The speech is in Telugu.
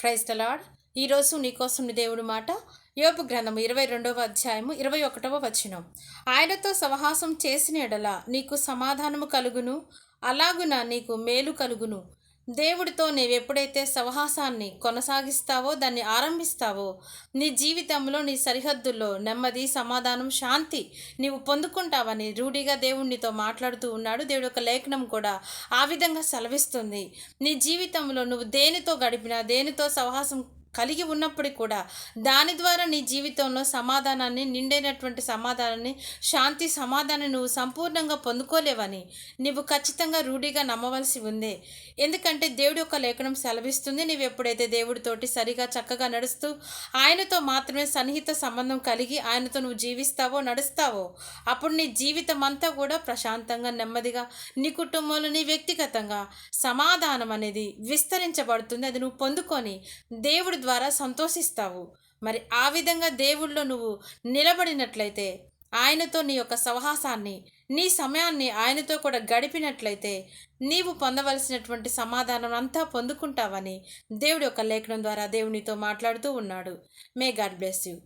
క్రైస్తలాడ్ ఈరోజు నీకోసం దేవుడి మాట. యోపు గ్రంథం ఇరవై రెండవ అధ్యాయము ఇరవై ఒకటవ వచనం. ఆయనతో సవహాసం చేసిన ఎడల నీకు సమాధానము కలుగును అలాగున నీకు మేలు కలుగును. దేవుడితో నీవు ఎప్పుడైతే సవహాసాన్ని కొనసాగిస్తావో దాన్ని ఆరంభిస్తావో నీ జీవితంలో నీ సరిహద్దుల్లో నెమ్మది సమాధానం శాంతి నీవు పొందుకుంటావని రూఢిగా దేవుణ్ణితో మాట్లాడుతూ ఉన్నాడు. దేవుడు యొక్క లేఖనం కూడా ఆ విధంగా సెలవిస్తుంది. నీ జీవితంలో నువ్వు దేనితో గడిపినా దేనితో సవహాసం కలిగి ఉన్నప్పటికీ కూడా దాని ద్వారా నీ జీవితంలో సమాధానాన్ని నిండైనటువంటి సమాధానాన్ని శాంతి సమాధానాన్ని నువ్వు సంపూర్ణంగా పొందుకోలేవని నువ్వు ఖచ్చితంగా రూఢిగా నమ్మవలసి ఉంది. ఎందుకంటే దేవుడి యొక్క లేఖనం సెలవిస్తుంది నీవు ఎప్పుడైతే దేవుడితోటి సరిగా చక్కగా నడుస్తూ ఆయనతో మాత్రమే సన్నిహిత సంబంధం కలిగి ఆయనతో నువ్వు జీవిస్తావో నడుస్తావో అప్పుడు నీ జీవితం అంతా కూడా ప్రశాంతంగా నెమ్మదిగా నీ కుటుంబంలో నీ వ్యక్తిగతంగా సమాధానం అనేది విస్తరించబడుతుంది. అది నువ్వు పొందుకొని దేవుడి ద్వారా సంతోషిస్తావు. మరి ఆ విధంగా దేవుళ్ళో నువ్వు నిలబడినట్లయితే ఆయనతో నీ యొక్క సవహాసాన్ని నీ సమయాన్ని ఆయనతో కూడా గడిపినట్లయితే నీవు పొందవలసినటువంటి సమాధానం అంతా పొందుకుంటావని దేవుడి యొక్క లేఖనం ద్వారా దేవునితో మాట్లాడుతూ ఉన్నాడు. May God bless you